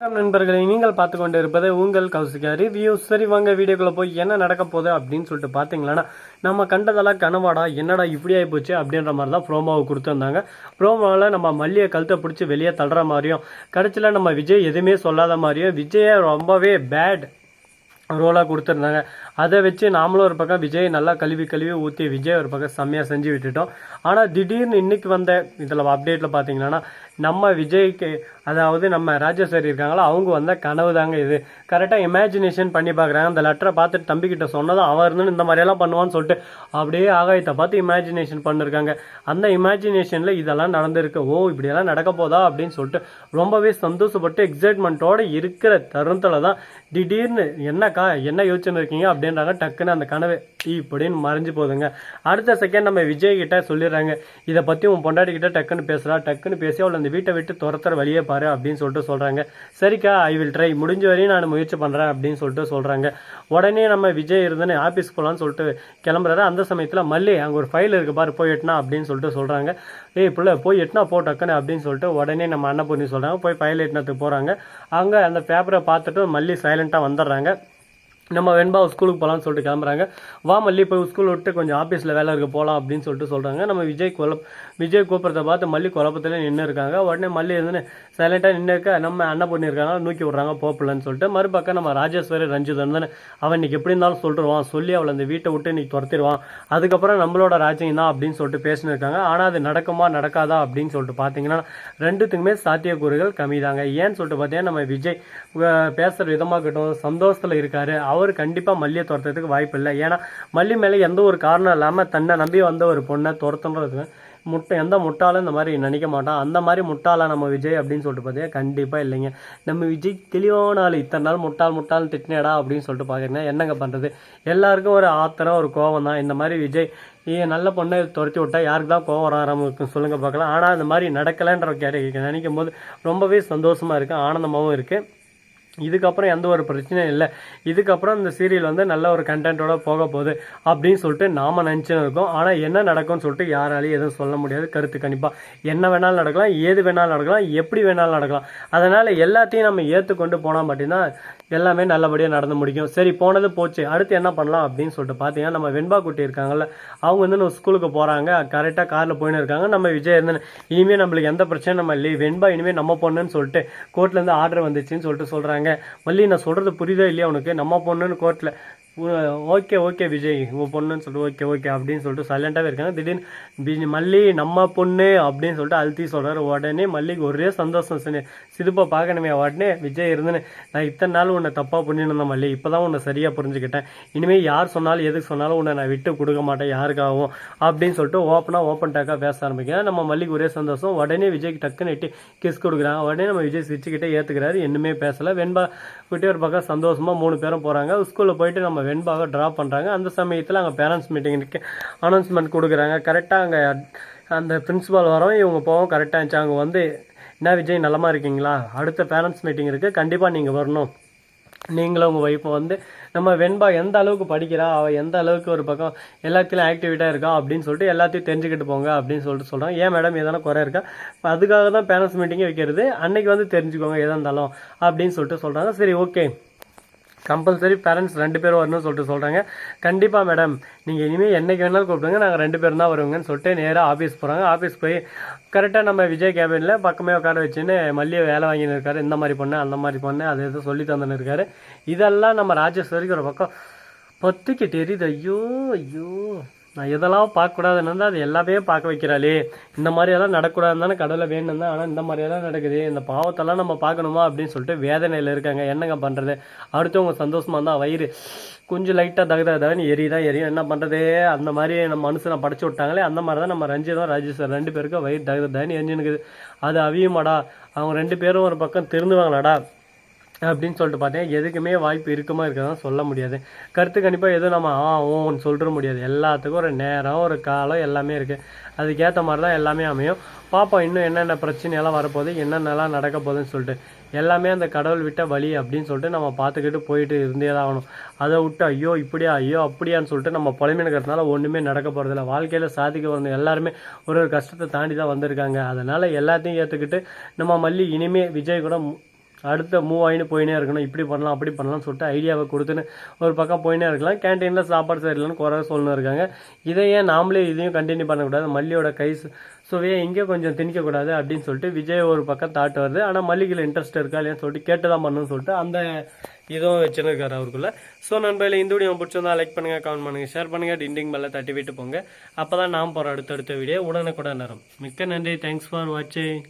வணக்கம் நண்பர்களை நீங்கள் பார்த்து கொண்டு இருப்பது உங்கள் கௌசிகா ரிவ்யூ சரி வாங்க வீடியோக்குள்ள போய் என்ன நடக்க போகுது அப்படின்னு சொல்லிட்டு பார்த்தீங்களன்னா நம்ம கண்டதெல்லாம் கனவாடா என்னடா இப்படி ஆகி போச்சு அப்படின்ற மாதிரி தான் ப்ரோமோவை கொடுத்துருந்தாங்க ப்ரோமோவில் நம்ம மல்லியை கழுத்தை பிடிச்சி வெளியே தள்ளுற மாதிரியும் கடைசியில் நம்ம விஜய் எதுவுமே சொல்லாத மாதிரியும் விஜயை ரொம்பவே பேட் ரோலாக கொடுத்துருந்தாங்க. அதை வச்சு நாமளும் ஒரு பக்கம் விஜய் நல்லா கழுவி கழுவி ஊற்றி விஜய் ஒரு பக்கம் செம்மையாக செஞ்சு விட்டுட்டோம். ஆனால் திடீர்னு இன்னைக்கு வந்த இதில் அப்டேட்டில் பார்த்தீங்கன்னா நம்ம விஜய்க்கு அதாவது நம்ம ராஜேஸ்வரி இருக்காங்களோ அவங்க வந்த கனவு தாங்க இது. கரெக்டாக இமேஜினேஷன் பண்ணி பார்க்குறாங்க அந்த லெட்டரை பார்த்துட்டு தம்பிக்கிட்ட சொன்னதும் அவன் இருந்து இந்த மாதிரியெல்லாம் பண்ணுவான்னு சொல்லிட்டு அப்படியே ஆகாயத்தை பார்த்து இமேஜினேஷன் பண்ணிருக்காங்க. அந்த இமேஜினேஷனில் இதெல்லாம் நடந்திருக்கு. ஓ இப்படியெல்லாம் நடக்க போதா அப்படின்னு சொல்லிட்டு ரொம்பவே சந்தோஷப்பட்டு எக்ஸைட்மெண்ட்டோட இருக்கிற தருணத்தில் தான் திடீர்னு என்னக்கா என்ன யோசனை இருக்கீங்க அப்படின்றாங்க. டக்குன்னு அந்த கனவு இப்படின்னு மறைஞ்சு போகுதுங்க. அடுத்த செகண்ட் நம்ம விஜய் கிட்ட சொல்லிடுறாங்க. இதை பற்றி உன் பொண்டாட்டி கிட்ட டக்குன்னு பேசுறா. டக்குன்னு பேசி அவளை அந்த வீட்டை விட்டு துரத்துற வழியே பாரு அப்படின்னு சொல்லிட்டு சொல்றாங்க. சரிக்கா ஐ வில் ட்ரை முடிஞ்ச வரையும் நான் முயற்சி பண்றேன் அப்படின்னு சொல்லிட்டு சொல்றாங்க. உடனே நம்ம விஜய் இருந்தனே ஆபீஸ் போகலான்னு சொல்லிட்டு கிளம்புறாரு. அந்த சமயத்துல மல்லி அங்க ஒரு ஃபைல் இருக்கு பாரு போய் எட்டினா அப்படின்னு சொல்லிட்டு சொல்றாங்க. ஏய் பிள்ளை போய் எட்டினா போ டக்குன்னு அப்படின்னு சொல்லிட்டு உடனே நம்ம அண்ணன் பொண்ணு சொல்றாங்க. போய் ஃபைல் எட்டினத்துக்கு போறாங்க. அங்க அந்த பேப்பரை பார்த்துட்டு மல்லி சைலண்டா வந்துடுறாங்க. நம்ம வெண்பா ஸ்கூலுக்கு போகலான்னு சொல்லிட்டு கிளம்புறாங்க. வா மல்லி போய் ஸ்கூல் விட்டு கொஞ்சம் ஆஃபீஸில் வேலை இருக்க போகலாம் அப்படின்னு சொல்லிட்டு சொல்கிறாங்க நம்ம விஜய் குழப்ப விஜய் கூப்பிட்றத பார்த்து மல்லி குழப்பத்தில் நின்று இருக்காங்க. உடனே மல்லி இருந்து சைலண்ட்டாக நின்று இருக்க நம்ம அண்ணன் பொண்ணு இருக்காங்க நூக்கி விட்றாங்க போப்பிடலன்னு சொல்லிட்டு. மறுபக்கம் நம்ம ராஜேஸ்வரி ரஞ்சித் வந்து அவன் இன்னைக்கு எப்படி இருந்தாலும் சொல்லிடுவான் சொல்லி அவளை அந்த வீட்டை விட்டு இன்னைக்கு துரத்திடுவான் அதுக்கப்புறம் நம்மளோட ராஜ்யம் தான் அப்படின்னு சொல்லிட்டு பேசினிருக்காங்க ஆனால் அது நடக்குமா நடக்காதா? அப்படின்னு சொல்லிட்டு பார்த்தீங்கன்னா ரெண்டுத்துக்குமே சாத்தியக்கூறுகள் கம்மி தாங்க ஏன்னு சொல்லிட்டு பார்த்தீங்கன்னா நம்ம விஜய் பேசுகிற விதமாக இருக்கட்டும் சந்தோஷத்தில் இருக்காரு. அவர் கண்டிப்பாக மல்லியை துரத்துறதுக்கு வாய்ப்பு இல்லை. ஏன்னா மல்லி மேலே எந்த ஒரு காரணம் இல்லாமல் தன்னை நம்பி வந்த ஒரு பொண்ணை துரத்துன்றது முட்டை எந்த முட்டாளும் இந்த மாதிரி நினைக்க மாட்டான். அந்த மாதிரி முட்டாளா நம்ம விஜய் அப்படின்னு சொல்லிட்டு பார்த்தீங்கன்னா கண்டிப்பாக இல்லைங்க. நம்ம விஜய் தெளிவான ஆள். இத்தனை நாள் முட்டாள் முட்டாள் திட்டினேடா அப்படின்னு சொல்லிட்டு பார்க்குறீங்கன்னா என்னங்க பண்ணுறது எல்லாருக்கும் ஒரு ஆத்திரம் ஒரு கோவம் தான். இந்த மாதிரி விஜய் ஏன் நல்ல பொண்ணை துரத்தி விட்டா யாருக்கு தான் கோவம் ஆரம்பிக்கும் சொல்லுங்கள் பார்க்கலாம் ஆனால் இந்த மாதிரி நடக்கலைன்ற கேட்ட நினைக்கும் போது ரொம்பவே சந்தோஷமாக இருக்குது ஆனந்தமாகவும் இருக்குது இதுக்கப்புறம் எந்த ஒரு பிரச்சனையும் இல்லை. இதுக்கப்புறம் இந்த சீரியல் வந்து நல்ல ஒரு கண்டென்ட்டோட போக போகுது அப்படின்னு சொல்லிட்டு நாம நினச்சின்னு இருக்கோம். ஆனால் என்ன நடக்கும்னு சொல்லிட்டு யாராலையும் எதுவும் சொல்ல முடியாது. கருத்து கணிப்பாக என்ன வேணாலும் நடக்கலாம் ஏது வேணாலும் நடக்கலாம் எப்படி வேணாலும் நடக்கலாம். அதனால் எல்லாத்தையும் நம்ம ஏற்றுக்கொண்டு போனால் மட்டும்தான் எல்லாமே நல்லபடியாக நடந்து முடிக்கும். சரி போனது போச்சு. அடுத்து என்ன பண்ணலாம் அப்படின்னு சொல்லிட்டு பார்த்தீங்கன்னா நம்ம வெண்பா குட்டி இருக்காங்கல்ல அவங்க வந்து நம்ம ஸ்கூலுக்கு போகிறாங்க கரெக்டாக காரில் போயின்னு இருக்காங்க. நம்ம விஜய் இருந்தேன் இனிமேல் நம்மளுக்கு எந்த பிரச்சனையும் நம்ம இல்லை வெண்பா இனிமேல் நம்ம பொண்ணுன்னு சொல்லிட்டு கோர்ட்லேருந்து ஆர்டர் வந்துச்சுன்னு சொல்லிட்டு சொல்கிறாங்க மல்லி நான் சொல்கிறது புரியுதோ இல்லையா உனக்கு? நம்ம பொண்ணுன்னு கோர்ட்டில் ஓகே ஓகே விஜய் உன் பொண்ணுன்னு சொல்லிட்டு ஓகே ஓகே அப்படின்னு சொல்லிட்டு சைலண்டாகவே இருக்காங்க. திடீர்னு மல்லி நம்ம பொண்ணு அப்படின்னு சொல்லிட்டு அழுத்தி சொல்கிறாரு உடனே மல்லிக்கு ஒரே சந்தோஷம். சரி சிதுப்பை பார்க்கணுமே உடனே விஜய் இருந்துன்னு நான் இத்தனை நாள் உன்னை தப்பாக பண்ணியிருந்தேன் மல்லி. இப்போ தான் உன்னை சரியாக புரிஞ்சுக்கிட்டேன். இனிமேல் யார் சொன்னாலும் எதுக்கு சொன்னாலும் உன்னை நான் விட்டு கொடுக்க மாட்டேன். யாருக்காகவும்? அப்படின்னு சொல்லிட்டு ஓப்பனாக ஓப்பன் டேக்காக பேச ஆரம்பிக்கிறேன் நம்ம மல்லிக்கு ஒரே சந்தோஷம். உடனே விஜய்க்கு டக்குன்னு எட்டி கிஸ் கொடுக்குறாங்க. உடனே நம்ம விஜய் சிரிச்சுக்கிட்டே ஏற்றுக்கிறாரு இன்னுமே பேசலை. வெண்பா கிட்டே ஒரு பக்கம் சந்தோஷமாக மூணு பேரும் போகிறாங்க ஸ்கூலில் போயிட்டு நம்ம வெண்பாவை ட்ராப் பண்ணுறாங்க அந்த சமயத்தில் அங்கே பேரண்ட்ஸ் மீட்டிங்க்கு அனௌன்ஸ்மெண்ட் கொடுக்குறாங்க. கரெக்டாக அங்கே அந்த பிரின்சிபால் வரோம் இவங்க போவோம் கரெக்டாக இருந்துச்சு. அங்கே வந்து என்ன விஜய் நலமாக இருக்கீங்களா? அடுத்த பேரண்ட்ஸ் மீட்டிங் இருக்குது கண்டிப்பாக நீங்கள் வரணும். நீங்களும் உங்கள் ஒய்ஃபை வந்து நம்ம வெண்பா எந்த அளவுக்கு படிக்கிறா? அவள் எந்த அளவுக்கு ஒரு பக்கம் எல்லாத்துலேயும் ஆக்டிவிட்டாக இருக்கா? அப்படின்னு சொல்லிட்டு எல்லாத்தையும் தெரிஞ்சுக்கிட்டு போங்க அப்படின்னு சொல்லிட்டு சொல்கிறாங்க ஏன் மேடம் எதனா குறை இருக்கா? அதுக்காக தான் பேரண்ட்ஸ் மீட்டிங்கே வைக்கிறது. அன்னைக்கு வந்து தெரிஞ்சுக்கோங்க எதாக இருந்தாலும் அப்படின்னு சொல்லிட்டு சொல்கிறாங்க சரி ஓகே கம்பல்சரி பேரண்ட்ஸ் ரெண்டு பேரும் வரணும்னு சொல்லிட்டு சொல்கிறாங்க கண்டிப்பாக மேடம் நீங்கள் இனிமேல் என்றைக்கு வேணாலும் கூப்பிடுங்க. நாங்கள் ரெண்டு பேரும் தான் வருவோங்கன்னு சொல்லிட்டு நேராக ஆஃபீஸ் போகிறாங்க ஆஃபீஸ் போய் கரெக்டாக நம்ம விஜய் கேபினில் பக்கமே உட்கார வச்சுன்னு மல்லியை வேலை வாங்கின்னு இருக்காரு. இந்த மாதிரி பொண்ணு அந்த மாதிரி பண்ணேன் அது எதுவும் சொல்லி தந்துன்னு இருக்காரு. இதெல்லாம் நம்ம ராஜேஸ்வரிக்கு ஒரு பக்கம் பத்துக்கு தெரியுது ஐயோ ஐயோ. நான் எதெல்லாம் பார்க்கக்கூடாதுன்னு இருந்தால் அது எல்லாமே பார்க்க வைக்கிறாளே. இந்த மாதிரி எல்லாம் நடக்கூடாதுன்னு தானே கடவுளை வேணும் தான் ஆனால் இந்த மாதிரியெல்லாம் நடக்குது இந்த பாவத்தெல்லாம் நம்ம பார்க்கணுமா அப்படின்னு சொல்லிட்டு வேதனையில் இருக்காங்க. என்னங்க பண்ணுறது அடுத்தவங்க சந்தோஷமாக இருந்தால் வயிறு கொஞ்சம் லைட்டாக தகுதா தகுன்னு எரியுதான் எரியும். என்ன பண்ணுறது அந்த மாதிரி நம்ம மனுஷனை படைச்சி விட்டாங்களே அந்த மாதிரி தான் நம்ம ரஞ்சிதம் ராஜேஸ்வர் ரெண்டு பேருக்கும் வயிறு தகுத தகுன்னு எரிஞ்சுனுக்குது அது அவியுமாடா? அவங்க ரெண்டு பேரும் ஒரு பக்கம் திருந்துவாங்களாடா? அப்படின்னு சொல்லிட்டு பார்த்தேன். எதுக்குமே வாய்ப்பு இருக்குமா இருக்கதான் சொல்ல முடியாது. கருத்து கண்டிப்பாக எதுவும் நம்ம ஆ ஓன்னு சொல்லிட முடியாது. எல்லாத்துக்கும் ஒரு நேரம் ஒரு காலம் எல்லாமே இருக்குது அதுக்கேற்ற மாதிரி தான் எல்லாமே அமையும். பார்ப்போம் இன்னும் என்னென்ன பிரச்சனையெல்லாம் வரப்போகுது என்னென்னலாம் நடக்க போகுதுன்னு சொல்லிட்டு. எல்லாமே அந்த கடவுள் விட்ட வழி அப்படின்னு சொல்லிட்டு நம்ம பார்த்துக்கிட்டு போயிட்டு இருந்தே தான் ஆகணும். அதை விட்டு ஐயோ இப்படியா ஐயோ அப்படியான்னு சொல்லிட்டு நம்ம புலமையினுக்கிறதுனால ஒன்றுமே நடக்க போகிறதில்ல வாழ்க்கையில் சாதிக்க வந்து எல்லாருமே ஒரு ஒரு கஷ்டத்தை தாண்டி தான் வந்திருக்காங்க. அதனால் எல்லாத்தையும் ஏற்றுக்கிட்டு நம்ம மல்லி இனிமே விஜய் கூட மு- அடுத்த மூவ் ஆகினு போயினே இருக்கணும். இப்படி பண்ணலாம் அப்படி பண்ணலாம்னு சொல்லிட்டு ஐடியாவை கொடுத்துன்னு ஒரு பக்கம் போயினே இருக்கலாம். கேன்டீனில் சாப்பாடு சரியில்லைன்னு குறை சொல்லணும் இருக்காங்க. இதை ஏன் நாமளே இதையும் கண்டினியூ பண்ணக்கூடாது. மல்லியோட கை சுவையை இங்கே கொஞ்சம் திணிக்கக்கூடாது அப்படின்னு சொல்லிட்டு விஜய் ஒரு பக்கம் தாட்டு வருது. ஆனால் மல்லிகையில் இன்ட்ரெஸ்ட் இருக்கா இல்லையான்னு சொல்லிட்டு கேட்டு தான் பண்ணணும்னு சொல்லிட்டு அந்த இதுவும் வச்சுருக்காரு அவருக்குள்ள. ஸோ நண்பர்களே இந்த வீடியோ பிடிச்சிருந்தா லைக் பண்ணுங்கள் கமெண்ட் பண்ணுங்கள் ஷேர் பண்ணுங்கள் டிண்டிங் மேலே தட்டி விட்டு போங்க. அப்போ தான் நாம் போகிற அடுத்தடுத்த வீடியோ உடனுக்குடன் நேரம் மிக்க நன்றி. தேங்க்ஸ் ஃபார் வாட்சிங்